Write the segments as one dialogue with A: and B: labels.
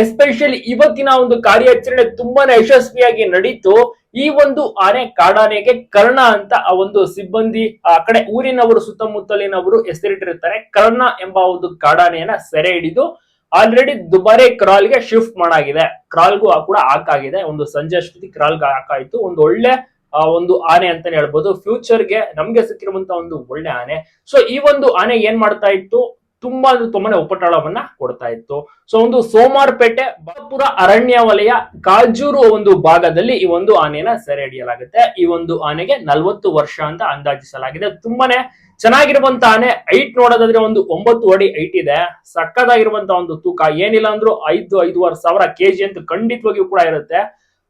A: Especially ಇವತ್ತಿನ ಒಂದು ಕಾರ್ಯಾಚರಣೆ ತುಂಬಾನೇ ಯಶಸ್ವಿಯಾಗಿ ನಡೀತು. ಈ ಒಂದು ಆನೆ ಕಾಡಾನೆಗೆ ಕರ್ಣ ಅಂತ ಆ ಒಂದು ಸಿಬ್ಬಂದಿ ಆ ಕಡೆ ಊರಿನವರು ಸುತ್ತಮುತ್ತಲಿನವರು ಹೆಸರಿಟ್ಟಿರ್ತಾರೆ ಕರ್ಣ ಎಂಬ ಒಂದು ಕಾಡಾನೆಯನ್ನ ಸೆರೆ ಹಿಡಿದು ಆಲ್ರೆಡಿ ದುಬಾರಿ ಕ್ರಾಲ್ಗೆ ಶಿಫ್ಟ್ ಮಾಡಾಗಿದೆ. ಕ್ರಾಲ್ಗೂ ಕೂಡ ಹಾಕಾಗಿದೆ ಒಂದು ಸಂಜೆ ಅಷ್ಟೊತ್ತಿ ಕ್ರಾಲ್ಗೆ ಹಾಕಾಯ್ತು ಒಂದು ಒಳ್ಳೆ ಆ, ಒಂದು ಆನೆ ಅಂತಾನೆ ಹೇಳ್ಬೋದು. ಫ್ಯೂಚರ್ಗೆ ನಮ್ಗೆ ಸಿಕ್ಕಿರುವಂತ ಒಂದು ಒಳ್ಳೆ ಆನೆ. ಸೊ ಈ ಒಂದು ಆನೆ ಏನ್ ಮಾಡ್ತಾ ಇತ್ತು? ತುಂಬಾ ಅಂದ್ರೆ ತುಂಬಾನೇ ಉಪಟಳವನ್ನ ಕೊಡ್ತಾ ಇತ್ತು. ಸೊ ಒಂದು ಸೋಮಾರ್ಪೇಟೆ, ಬಾಪುರ ಅರಣ್ಯ ವಲಯ, ಕಾಜೂರು ಒಂದು ಭಾಗದಲ್ಲಿ ಈ ಒಂದು ಆನೆಯನ್ನ ಸೆರೆ ಹಿಡಿಯಲಾಗುತ್ತೆ. ಈ ಒಂದು ಆನೆಗೆ ನಲ್ವತ್ತು ವರ್ಷ ಅಂತ ಅಂದಾಜಿಸಲಾಗಿದೆ. ತುಂಬಾನೇ ಚೆನ್ನಾಗಿರುವಂತ ಆನೆ, ಹೈಟ್ ನೋಡೋದಾದ್ರೆ ಒಂದು ಒಂಬತ್ತು ಅಡಿ ಹೈಟ್ ಇದೆ. ಸಕ್ಕದಾಗಿರುವಂತ ಒಂದು ತೂಕ, ಏನಿಲ್ಲ ಅಂದ್ರು ಐದು, ಐದುವರೆ ಸಾವಿರ ಕೆಜಿ ಅಂತ ಖಂಡಿತವಾಗಿಯೂ ಕೂಡ ಇರುತ್ತೆ.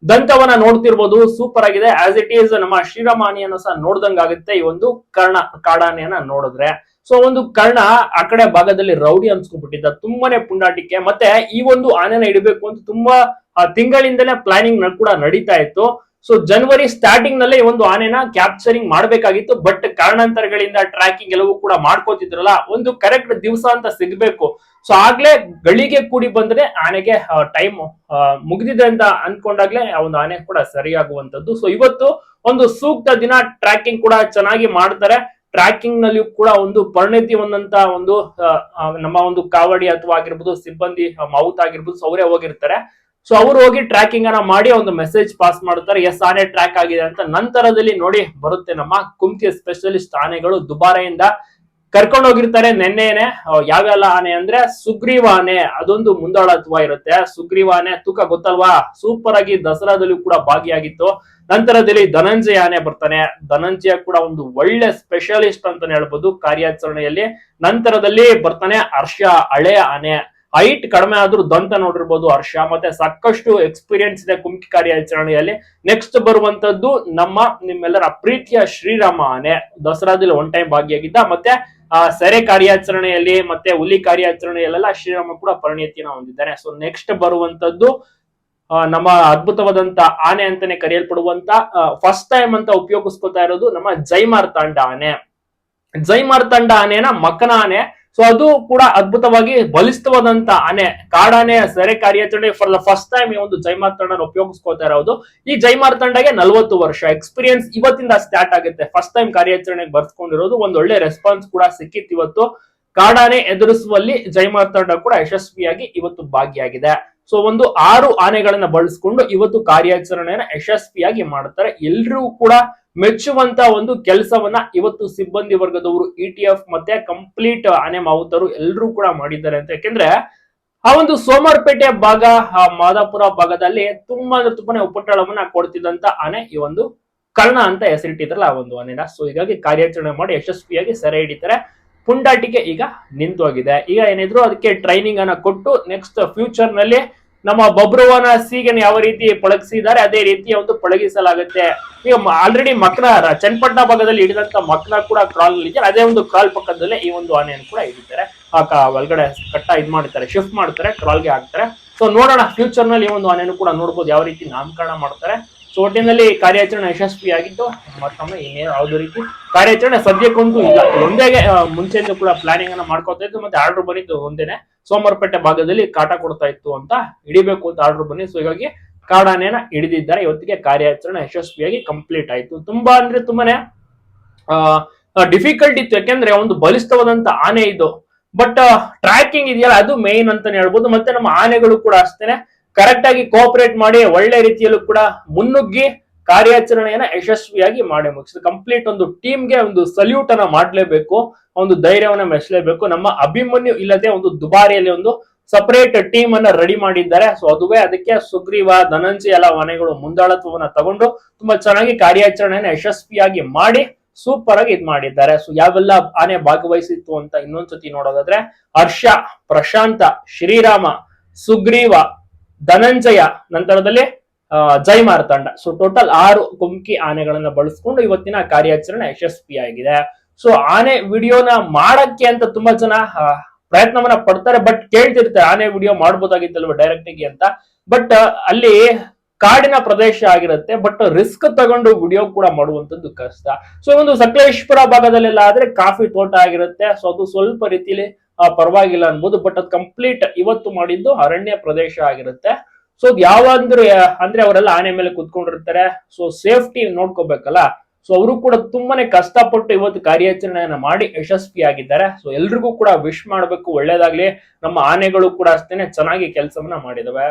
A: ದಂತವನ್ನ ನೋಡ್ತಿರ್ಬೋದು ಸೂಪರ್ ಆಗಿದೆ. ಆಸ್ ಇಟ್ ಈಸ್ ನಮ್ಮ ಶ್ರೀರಾಮ ಆನೆಯನ್ನು ಸಹ ನೋಡ್ದಂಗಾಗುತ್ತೆ ಈ ಒಂದು ಕರ್ಣ ಕಾಡಾನೆಯನ್ನ ನೋಡಿದ್ರೆ. ಸೊ ಒಂದು ಕರ್ಣ ಆ ಕಡೆ ಭಾಗದಲ್ಲಿ ರೌಡಿ ಅನ್ಸ್ಕೊಂಡ್ಬಿಟ್ಟಿದ್ದ. ತುಂಬಾನೇ ಪುಂಡಾಟಿಕೆ. ಮತ್ತೆ ಈ ಒಂದು ಆನೆನ ಇಡಬೇಕು ಅಂತ ತುಂಬಾ ತಿಂಗಳಿಂದಲೇ ಪ್ಲಾನಿಂಗ್ ಕೂಡ ನಡೀತಾ ಇತ್ತು. ಸೊ ಜನವರಿ ಸ್ಟಾರ್ಟಿಂಗ್ ನಲ್ಲೇ ಈ ಒಂದು ಆನೆನ ಕ್ಯಾಪ್ಚರಿಂಗ್ ಮಾಡಬೇಕಾಗಿತ್ತು. ಬಟ್ ಕಾರಣಾಂತರಗಳಿಂದ ಟ್ರ್ಯಾಕಿಂಗ್ ಎಲ್ಲವೂ ಕೂಡ ಮಾಡ್ಕೋತಿದ್ರಲ್ಲ, ಒಂದು ಕರೆಕ್ಟ್ ದಿವಸ ಅಂತ ಸಿಗ್ಬೇಕು. ಸೊ ಆಗ್ಲೇ ಗಳಿಗೆ ಕೂಡಿ ಬಂದ್ರೆ ಆನೆಗೆ ಟೈಮ್ ಮುಗಿದಿದೆ ಅಂತ ಅನ್ಕೊಂಡಾಗ್ಲೇ ಆ ಒಂದು ಆನೆ ಕೂಡ ಸರಿಯಾಗುವಂತದ್ದು ಸೊ ಇವತ್ತು ಒಂದು ಸೂಕ್ತ ದಿನ ಟ್ರ್ಯಾಕಿಂಗ್ ಕೂಡ ಚೆನ್ನಾಗಿ ಮಾಡ್ತಾರೆ. ಟ್ರ್ಯಾಕಿಂಗ್ನಲ್ಲಿ ಕೂಡ ಒಂದು ಪರಿಣತಿ ಹೊಂದಂತ ಒಂದು ನಮ್ಮ ಒಂದು ಕಾವಡಿ ಅಥವಾ ಆಗಿರ್ಬೋದು ಸಿಬ್ಬಂದಿ ಮೌತ್ ಆಗಿರ್ಬೋದು ಅವರೇ ಹೋಗಿರ್ತಾರೆ. ಸೊ ಅವ್ರು ಹೋಗಿ ಟ್ರ್ಯಾಕಿಂಗ್ ಅನ್ನ ಮಾಡಿ ಒಂದು ಮೆಸೇಜ್ ಪಾಸ್ ಮಾಡುತ್ತಾರೆ ಎಸ್ ಆನೆ ಟ್ರ್ಯಾಕ್ ಆಗಿದೆ ಅಂತ ನಂತರದಲ್ಲಿ ನೋಡಿ ಬರುತ್ತೆ ನಮ್ಮ ಕುಮ್ತಿ ಸ್ಪೆಷಲಿಸ್ಟ್ ಆನೆಗಳು ದುಬಾರೆಯಿಂದ ಕರ್ಕೊಂಡು ಹೋಗಿರ್ತಾರೆ ನೆನ್ನೆನೆ ಯಾವೆಲ್ಲ ಆನೆ ಅಂದ್ರೆ ಸುಗ್ರೀವ ಆನೆ ಅದೊಂದು ಮುಂದಾಳತ್ವ ಇರುತ್ತೆ. ಸುಗ್ರೀವ ಆನೆ ತೂಕ ಗೊತ್ತಲ್ವಾ? ಸೂಪರ್ ಆಗಿ ದಸರಾದಲ್ಲಿ ಕೂಡ ಭಾಗಿಯಾಗಿತ್ತು. ನಂತರದಲ್ಲಿ ಧನಂಜಯ ಆನೆ ಬರ್ತಾನೆ. ಧನಂಜಯ ಕೂಡ ಒಂದು ಒಳ್ಳೆ ಸ್ಪೆಷಲಿಸ್ಟ್ ಅಂತಾನೆ ಹೇಳ್ಬೋದು ಕಾರ್ಯಾಚರಣೆಯಲ್ಲಿ. ನಂತರದಲ್ಲಿ ಬರ್ತಾನೆ ಹರ್ಷ, ಹಳೆ ಆನೆ. ಹೈಟ್ ಕಡಿಮೆ ಆದ್ರೂ ದಂತ ನೋಡಿರ್ಬೋದು ಹರ್ಷ. ಮತ್ತೆ ಸಾಕಷ್ಟು ಎಕ್ಸ್ಪೀರಿಯನ್ಸ್ ಇದೆ ಕುಮ್ಕಿ ಕಾರ್ಯಾಚರಣೆಯಲ್ಲಿ. ನೆಕ್ಸ್ಟ್ ಬರುವಂತದ್ದು ನಮ್ಮ ನಿಮ್ಮೆಲ್ಲರ ಪ್ರೀತಿಯ ಶ್ರೀರಾಮ ಆನೆ. ದಸರಾದಲ್ಲಿ ಒನ್ ಟೈಮ್ ಭಾಗಿಯಾಗಿದ್ದ. ಮತ್ತೆ ಆ, ಸೆರೆ ಕಾರ್ಯಾಚರಣೆಯಲ್ಲಿ ಮತ್ತೆ ಹುಲಿ ಕಾರ್ಯಾಚರಣೆಯಲ್ಲೆಲ್ಲ ಶ್ರೀರಾಮ ಕೂಡ ಪರಿಣಿತಿಯನ್ನು ಹೊಂದಿದ್ದಾನೆ ಸೊ ನೆಕ್ಸ್ಟ್ ಬರುವಂತದ್ದು ನಮ್ಮ ಅದ್ಭುತವಾದಂತ ಆನೆ ಅಂತಾನೆ ಕರೆಯಲ್ಪಡುವಂತ ಫಸ್ಟ್ ಟೈಮ್ ಅಂತ ಉಪಯೋಗಿಸ್ಕೊತಾ ಇರೋದು ನಮ್ಮ ಜೈಮಾರ್ತಾಂಡ ಆನೆ. ಜೈಮಾರ್ತಾಂಡ ಆನೆನ ಮಕನ ಆನೆ ಸೊ ಅದು ಕೂಡ ಅದ್ಭುತವಾಗಿ ಬಲಿಷ್ಠವಾದಂತ ಆನೆ ಕಾಡಾನೆ ಸೆರೆ ಕಾರ್ಯಾಚರಣೆ ಫಾರ್ ದ ಫಸ್ಟ್ ಟೈಮ್ ಈ ಒಂದು ಜೈಮಾರ್ತಾಂಡನ ಉಪಯೋಗಿಸ್ಕೋತಾ ಇರೋದು. ಈ ಜೈಮಾರ್ತಾಂಡಗೆ ನಲ್ವತ್ತು ವರ್ಷ ಎಕ್ಸ್ಪೀರಿಯನ್ಸ್ ಇವತ್ತಿಂದ ಸ್ಟಾರ್ಟ್ ಆಗುತ್ತೆ. ಫಸ್ಟ್ ಟೈಮ್ ಕಾರ್ಯಾಚರಣೆಗೆ ಬರ್ಸ್ಕೊಂಡಿರೋದು. ಒಂದು ಒಳ್ಳೆ ರೆಸ್ಪಾನ್ಸ್ ಕೂಡ ಸಿಕ್ಕಿತ್ತು ಇವತ್ತು. ಕಾಡಾನೆ ಎದುರಿಸುವಲ್ಲಿ ಜೈಮಾರ್ತಾಂಡ ಕೂಡ ಯಶಸ್ವಿಯಾಗಿ ಇವತ್ತು ಭಾಗಿಯಾಗಿದೆ. ಸೊ ಒಂದು ಆರು ಆನೆಗಳನ್ನ ಬಳಸ್ಕೊಂಡು ಇವತ್ತು ಕಾರ್ಯಾಚರಣೆಯನ್ನ ಯಶಸ್ವಿಯಾಗಿ ಮಾಡ್ತಾರೆ. ಎಲ್ರಿಗೂ ಕೂಡ ಮೆಚ್ಚುವಂತ ಒಂದು ಕೆಲಸವನ್ನ ಇವತ್ತು ಸಿಬ್ಬಂದಿ ವರ್ಗದವರು ಇ ಟಿ ಎಫ್ ಮತ್ತೆ ಕಂಪ್ಲೀಟ್ ಆನೆ ಮಾವುತರು ಎಲ್ಲರೂ ಕೂಡ ಮಾಡಿದ್ದಾರೆ ಅಂತ. ಯಾಕೆಂದ್ರೆ ಆ ಒಂದು ಸೋಮಾರ್ಪೇಟೆ ಭಾಗ, ಆ ಮಾದಾಪುರ ಭಾಗದಲ್ಲಿ ತುಂಬಾ ಅಂದ್ರೆ ತುಂಬಾನೇ ಉಪಟಳವನ್ನ ಕೊಡ್ತಿದ್ದಂತ ಆನೆ ಈ ಒಂದು ಕರ್ಣ ಅಂತ ಹೆಸರಿಟ್ಟಿದ್ರಲ್ಲ ಆ ಒಂದು ಆನೆನ. ಸೊ ಹೀಗಾಗಿ ಕಾರ್ಯಾಚರಣೆ ಮಾಡಿ ಯಶಸ್ವಿಯಾಗಿ ಸೆರೆ ಹಿಡಿತಾರೆ. ಪುಂಡಾಟಿಕೆ ಈಗ ನಿಂತೋಗಿದೆ. ಈಗ ಏನಿದ್ರು ಅದಕ್ಕೆ ಟ್ರೈನಿಂಗ್ ಅನ್ನ ಕೊಟ್ಟು ನೆಕ್ಸ್ಟ್ ಫ್ಯೂಚರ್ನಲ್ಲಿ ನಮ್ಮ ಬಬ್ರುವನ ಸೀಗನ್ ಯಾವ ರೀತಿ ಪಳಗಿಸಿದ್ದಾರೆ, ಅದೇ ರೀತಿ ಒಂದು ಪಳಗಿಸಲಾಗುತ್ತೆ. ಈಗ ಆಲ್ರೆಡಿ ಮಕ್ನ ಚನ್ನಪಟ್ಟಣ ಭಾಗದಲ್ಲಿ ಹಿಡಿದಂತ ಮಕ್ನ ಕೂಡ ಕ್ರಾಲ್ ಇದೆ ಅದೇ ಒಂದು ಕ್ರಾಲ್ ಪಕ್ಕದಲ್ಲೇ ಈ ಒಂದು ಆನೆಯನ್ನು ಕೂಡ ಹಿಡಿತಾರೆ. ಆ ಒಳಗಡೆ ಕಟ್ಟ ಇದ್ ಮಾಡ್ತಾರೆ ಶಿಫ್ಟ್ ಮಾಡ್ತಾರೆ ಕ್ರಾಲ್ಗೆ ಹಾಕ್ತಾರೆ. ಸೊ ನೋಡೋಣ ಫ್ಯೂಚರ್ನಲ್ಲಿ ಈ ಒಂದು ಆನೆಯನ್ನು ಕೂಡ ನೋಡ್ಬೋದು, ಯಾವ ರೀತಿ ನಾಮಕರಣ ಮಾಡ್ತಾರೆ. ಸೊ ಒಟ್ಟಿನಲ್ಲಿ ಕಾರ್ಯಾಚರಣೆ ಯಶಸ್ವಿಯಾಗಿದ್ದು ಮತ್ತೊಮ್ಮೆ ಇನ್ನೇನು ಯಾವುದೇ ರೀತಿ ಕಾರ್ಯಾಚರಣೆ ಸದ್ಯಕ್ಕಂತೂ ಇಲ್ಲ. ಒಂದೇ ಮುಂಚೆಯಿಂದ ಕೂಡ ಪ್ಲಾನಿಂಗ್ ಅನ್ನ ಮಾಡ್ಕೊತಾ ಇತ್ತು ಮತ್ತೆ ಆರ್ಡರ್ ಬಂದಿದ್ದು ಒಂದೇನೆ. ಸೋಮವಾರಪೇಟೆ ಭಾಗದಲ್ಲಿ ಕಾಟ ಕೊಡ್ತಾ ಇತ್ತು ಅಂತ ಹಿಡಿಬೇಕು ಅಂತ ಆರ್ಡರ್ ಬನ್ನಿ ಸೊ ಹೀಗಾಗಿ ಕಾಡಾನೆನ ಹಿಡಿದಿದ್ದಾರೆ. ಇವತ್ತಿಗೆ ಕಾರ್ಯಾಚರಣೆ ಯಶಸ್ವಿಯಾಗಿ ಕಂಪ್ಲೀಟ್ ಆಯ್ತು. ತುಂಬಾ ಅಂದ್ರೆ ತುಂಬಾನೇ ಡಿಫಿಕಲ್ಟ್ ಇತ್ತು. ಯಾಕೆಂದ್ರೆ ಒಂದು ಬಲಿಷ್ಠವಾದಂತ ಆನೆ ಇದು. ಬಟ್ ಟ್ರ್ಯಾಕಿಂಗ್ ಇದೆಯಲ್ಲ, ಅದು ಮೇನ್ ಅಂತಾನೆ ಹೇಳ್ಬೋದು. ಮತ್ತೆ ನಮ್ಮ ಆನೆಗಳು ಕೂಡ ಅಷ್ಟೇನೆ. ಕರೆಕ್ಟ್ ಆಗಿ ಕೋಆಪರೇಟ್ ಮಾಡಿ ಒಳ್ಳೆ ರೀತಿಯಲ್ಲೂ ಕೂಡ ಮುನ್ನುಗ್ಗಿ ಕಾರ್ಯಾಚರಣೆಯನ್ನ ಯಶಸ್ವಿಯಾಗಿ ಮಾಡಿ ಮುಗಿಸಿದ್ರು ಕಂಪ್ಲೀಟ್ ಒಂದು ಟೀಮ್ಗೆ ಒಂದು ಸಲ್ಯೂಟ್ ಅನ್ನ ಮಾಡಲೇಬೇಕು, ಒಂದು ಧೈರ್ಯವನ್ನ ಮೆಚ್ಚಲೇಬೇಕು ನಮ್ಮ ಅಭಿಮನ್ಯು ಇಲ್ಲದೆ ಒಂದು ದುಬಾರಿಯಲ್ಲಿ ಒಂದು ಸಪರೇಟ್ ಟೀಮ್ ಅನ್ನ ರೆಡಿ ಮಾಡಿದ್ದಾರೆ. ಸೊ ಅದುವೇ ಅದಕ್ಕೆ ಸುಗ್ರೀವ, ಧನಂಜಯ ಎಲ್ಲ ಮನೆಗಳು ಮುಂದಾಳತ್ವವನ್ನ ತಗೊಂಡು ತುಂಬಾ ಚೆನ್ನಾಗಿ ಕಾರ್ಯಾಚರಣೆಯನ್ನ ಯಶಸ್ವಿಯಾಗಿ ಮಾಡಿ ಸೂಪರ್ ಆಗಿ ಇದ್ ಮಾಡಿದ್ದಾರೆ. ಸೊ ಯಾವೆಲ್ಲ ಆನೆ ಭಾಗವಹಿಸಿತ್ತು ಅಂತ ಇನ್ನೊಂದ್ಸತಿ ನೋಡೋದಾದ್ರೆ ಹರ್ಷ, ಪ್ರಶಾಂತ, ಶ್ರೀರಾಮ, ಸುಗ್ರೀವ ಧನಂಜಯ ನಂತರದಲ್ಲಿ ಜೈ ಮಾರತಾಂಡ. ಸೊ ಟೋಟಲ್ ಆರು ಕುಮ್ಕಿ ಆನೆಗಳನ್ನ ಬಳಸ್ಕೊಂಡು ಇವತ್ತಿನ ಕಾರ್ಯಾಚರಣೆ ಯಶಸ್ವಿಯಾಗಿದೆ. ಸೊ ಆನೆ ವಿಡಿಯೋನ ಮಾಡಕ್ಕೆ ಅಂತ ತುಂಬಾ ಜನ ಪ್ರಯತ್ನವನ್ನ ಪಡ್ತಾರೆ. ಬಟ್ ಕೇಳ್ತಿರ್ತಾರೆ ಆನೆ ವಿಡಿಯೋ ಮಾಡ್ಬೋದಾಗಿತ್ತಲ್ವ ಡೈರೆಕ್ಟ್ ಆಗಿ ಅಂತ. ಬಟ್ ಅಲ್ಲಿ ಕಾಡಿನ ಪ್ರದೇಶ ಆಗಿರುತ್ತೆ. ಬಟ್ ರಿಸ್ಕ್ ತಗೊಂಡು ವಿಡಿಯೋ ಕೂಡ ಮಾಡುವಂತದ್ದು ಕಷ್ಟ. ಸೊ ಒಂದು ಸಕಲೇಶ್ವರ ಭಾಗದಲ್ಲೆಲ್ಲ ಆದ್ರೆ ಕಾಫಿ ತೋಟ ಆಗಿರುತ್ತೆ. ಸೊ ಅದು ಸ್ವಲ್ಪ ರೀತಿಲಿ ಆ, ಪರವಾಗಿಲ್ಲ ಅನ್ಬೋದು ಬಟ್ ಅದು ಕಂಪ್ಲೀಟ್ ಇವತ್ತು ಮಾಡಿದ್ದು ಅರಣ್ಯ ಪ್ರದೇಶ ಆಗಿರುತ್ತೆ. ಸೊ ಯಾವಂದ್ರೆ ಯಾವ ಅಂದ್ರೆ ಅಂದ್ರೆ ಅವರೆಲ್ಲ ಆನೆ ಮೇಲೆ ಕುತ್ಕೊಂಡಿರ್ತಾರೆ. ಸೊ ಸೇಫ್ಟಿ ನೋಡ್ಕೋಬೇಕಲ್ಲ. ಸೊ ಅವರು ಕೂಡ ತುಂಬಾನೇ ಕಷ್ಟಪಟ್ಟು ಇವತ್ತು ಕಾರ್ಯಾಚರಣೆಯನ್ನ ಮಾಡಿ ಯಶಸ್ವಿಯಾಗಿದ್ದಾರೆ ಸೊ ಎಲ್ರಿಗೂ ಕೂಡ ವಿಶ್ ಮಾಡ್ಬೇಕು. ಒಳ್ಳೇದಾಗ್ಲಿ. ನಮ್ಮ ಆನೆಗಳು ಕೂಡ ಅಷ್ಟೇನೆ ಚೆನ್ನಾಗಿ ಕೆಲಸವನ್ನ ಮಾಡಿದವೆ.